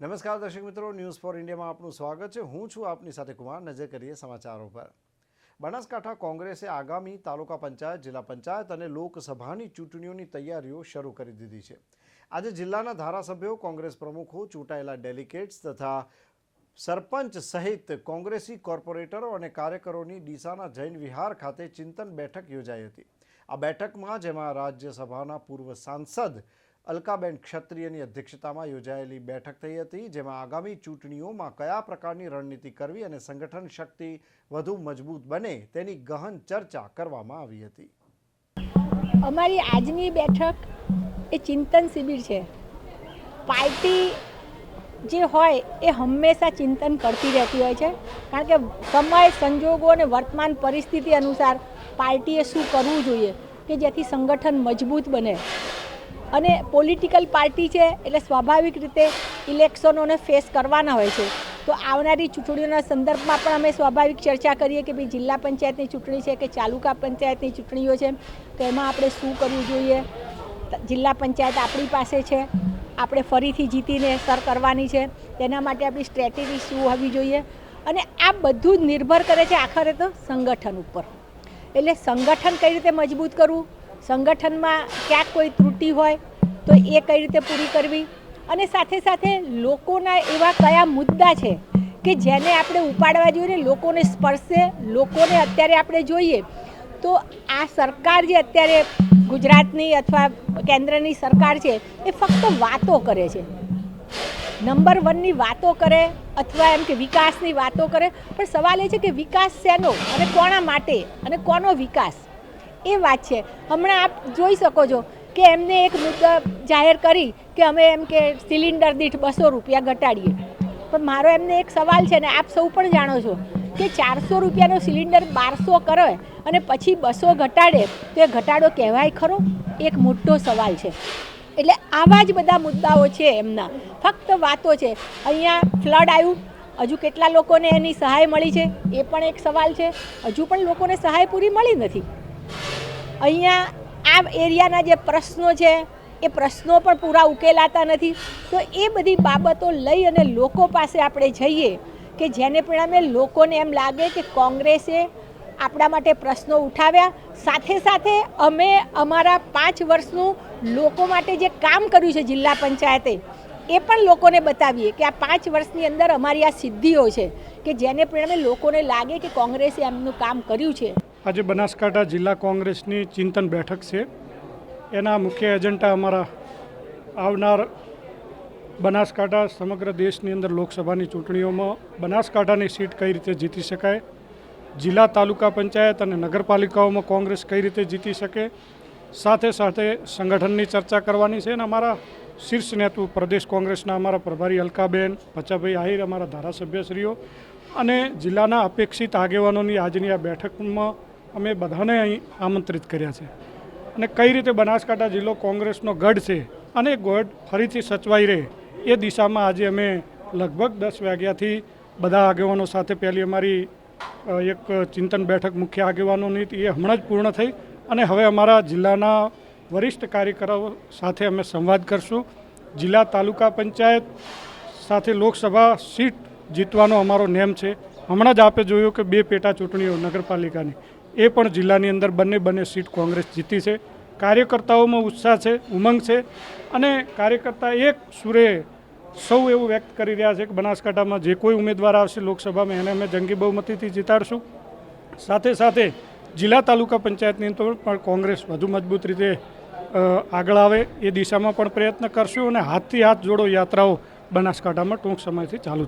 નમસ્કાર દર્શક મિત્રો ન્યૂઝ ફોર ઇન્ડિયામાં આપનું સ્વાગત છે. હું છું આપની સાથે કુમાર. નજર કરીએ સમાચારો પર. બનાસકાંઠા કોંગ્રેસે આગામી તાલુકા પંચાયત, જિલ્લા પંચાયત અને લોકસભાની ચૂંટણીઓની તૈયારીઓ શરૂ કરી દીધી છે. આજે જિલ્લાના ધારાસભ્યો, કોંગ્રેસ પ્રમુખો, ચૂંટાયેલા ડેલિગેટ્સ તથા સરપંચ સહિત કોંગ્રેસી કોર્પોરેટરો અને કાર્યકરોની ડીસાના જૈન વિહાર ખાતે ચિંતન બેઠક યોજાઈ હતી. આ બેઠકમાં, જેમાં રાજ્યસભાના પૂર્વ સાંસદ અલકાબેન ક્ષત્રિયની અધ્યક્ષતામાં યોજાયેલી બેઠક થઈ હતી, જેમાં આગામી ચૂંટણીઓમાં કયા પ્રકારની રણનીતિ કરવી અને સંગઠન શક્તિ વધુ મજબૂત બને તેની ગહન ચર્ચા કરવામાં આવી હતી. અમારી આજની બેઠક એ ચિંતન શિબિર છે. પાર્ટી જે હોય એ હંમેશા ચિંતન કરતી રહેતી હોય છે. કારણ કે સમય, સંજોગો અને વર્તમાન પરિસ્થિતિ અનુસાર પાર્ટીએ શું કરવું જોઈએ કે જેથી સંગઠન મજબૂત બને. અને પોલિટિકલ પાર્ટી છે એટલે સ્વાભાવિક રીતે ઇલેક્શનોને ફેસ કરવાના હોય છે. તો આવનારી ચૂંટણીઓના સંદર્ભમાં પણ અમે સ્વાભાવિક ચર્ચા કરીએ કે ભાઈ જિલ્લા પંચાયતની ચૂંટણી છે કે તાલુકા પંચાયતની ચૂંટણીઓ છે, તો એમાં આપણે શું કરવું જોઈએ? જિલ્લા પંચાયત આપણી પાસે છે, આપણે ફરીથી જીતીને સર કરવાની છે, તેના માટે આપણી સ્ટ્રેટેજી શું હોવી જોઈએ? અને આ બધું જ નિર્ભર કરે છે આખરે તો સંગઠન ઉપર. એટલે સંગઠન કઈ રીતે મજબૂત કરવું? સંગઠનમાં ક્યાંક કોઈ ત્રુટિ હોય, તો એ કઈ રીતે પૂરી કરવી? અને સાથે સાથે લોકોના એવા કયા મુદ્દા છે કે જેને આપણે ઉપાડવા જોઈએ ને લોકોને સ્પર્શે, લોકોને અત્યારે આપણે જોઈએ, તો આ સરકાર જે અત્યારે ગુજરાતની અથવા કેન્દ્રની સરકાર છે, એ ફક્ત વાતો કરે છે. નંબર વનની વાતો કરે અથવા એમ કે વિકાસની વાતો કરે, પણ સવાલ એ છે કે વિકાસ શેનો અને કોના માટે અને કોનો વિકાસ? એ વાત છે. હમણાં આપ જોઈ શકો છો કે એમને એક મુદ્દો જાહેર કરી કે અમે એમ કે સિલિન્ડર દીઠ બસો રૂપિયા ઘટાડીએ. પણ મારો એમને એક સવાલ છે ને, આપ સૌ પણ જાણો છો કે ચારસો રૂપિયાનો સિલિન્ડર બારસો કરે અને પછી બસો ઘટાડે, તો એ ઘટાડો કહેવાય ખરો? એક મોટો સવાલ છે. એટલે આવા જ બધા મુદ્દાઓ છે એમના. ફક્ત વાતો છે. અહીંયા ફ્લડ આવ્યું. હજુ કેટલા લોકોને એની સહાય મળી છે? એ પણ એક સવાલ છે. હજુ પણ લોકોને સહાય પૂરી મળી નથી. અહીંયા આ એરિયાના જે પ્રશ્નો છે, એ પ્રશ્નો પણ પૂરા ઉકેલાતા નથી. તો એ બધી બાબતો લઈ અને લોકો પાસે આપણે જઈએ કે જેને પરિણામે લોકોને એમ લાગે કે કોંગ્રેસે આપણા માટે પ્રશ્નો ઉઠાવ્યા. સાથે સાથે અમે અમારા પાંચ વર્ષનું લોકો માટે જે કામ કર્યું છે જિલ્લા પંચાયતે, એ પણ લોકોને બતાવીએ કે આ પાંચ વર્ષની અંદર અમારી આ સિદ્ધિઓ છે કે જેને પરિણામે લોકોને લાગે કે કોંગ્રેસે એમનું કામ કર્યું છે. આજે બનાસકાંઠા જિલ્લા કોંગ્રેસની ચિંતન બેઠક છે. એના મુખ્ય એજન્ડા અમારા આવનાર બનાસકાંઠા સમગ્ર દેશની અંદર લોકસભાની ચૂંટણીઓમાં બનાસકાંઠાની સીટ કઈ રીતે જીતી શકાય, જિલ્લા તાલુકા પંચાયત અને નગરપાલિકાઓમાં કોંગ્રેસ કઈ રીતે જીતી શકે, સાથે સાથે સંગઠનની ચર્ચા કરવાની છે અને અમારા શીર્ષ નેતૃત્વ પ્રદેશ કોંગ્રેસના અમારા પ્રભારી અલકાબેન પચાભાઈ આહિર, અમારા ધારાસભ્યશ્રીઓ અને જિલ્લાના અપેક્ષિત આગેવાનોની આજની આ બેઠકમાં અમે બધાને અહીં આમંત્રિત કર્યા છે. અને કઈ રીતે બનાસકાંઠા જિલ્લો કોંગ્રેસનો ગઢ છે અને ગઢ ફરીથી સચવાઈ રહે એ દિશામાં આજે અમે લગભગ દસ વાગ્યાથી બધા આગેવાનો સાથે પહેલી અમારી એક ચિંતન બેઠક મુખ્ય આગેવાનોની એ હમણાં જ પૂર્ણ થઈ અને હવે અમારા જિલ્લાના વરિષ્ઠ કાર્યકરો સાથે અમે સંવાદ કરશું. જિલ્લા તાલુકા પંચાયત સાથે લોકસભા સીટ જીતવાનો અમારો નેમ છે. હમણાં જ આપે જોયું કે બે પેટા ચૂંટણીઓ નગરપાલિકાની. એ પણ જિલ્લાની અંદર બંને બંને સીટ કોંગ્રેસ જીતી છે. કાર્યકર્તાઓમાં ઉત્સાહ છે, ઉમંગ છે અને કાર્યકર્તા એક સુરે સૌ એવું વ્યક્ત કરી રહ્યા છે કે બનાસકાંઠામાં જે કોઈ ઉમેદવાર આવશે લોકસભામાં એને અમે જંગી બહુમતીથી જીતાડશું. સાથે સાથે જિલ્લા તાલુકા પંચાયતની અંદર પણ કોંગ્રેસ વધુ મજબૂત રીતે આગળ આવે એ દિશામાં પણ પ્રયત્ન કરશું અને હાથથી હાથ જોડો યાત્રાઓ બનાસકાંઠામાં ટૂંક સમયથી ચાલુ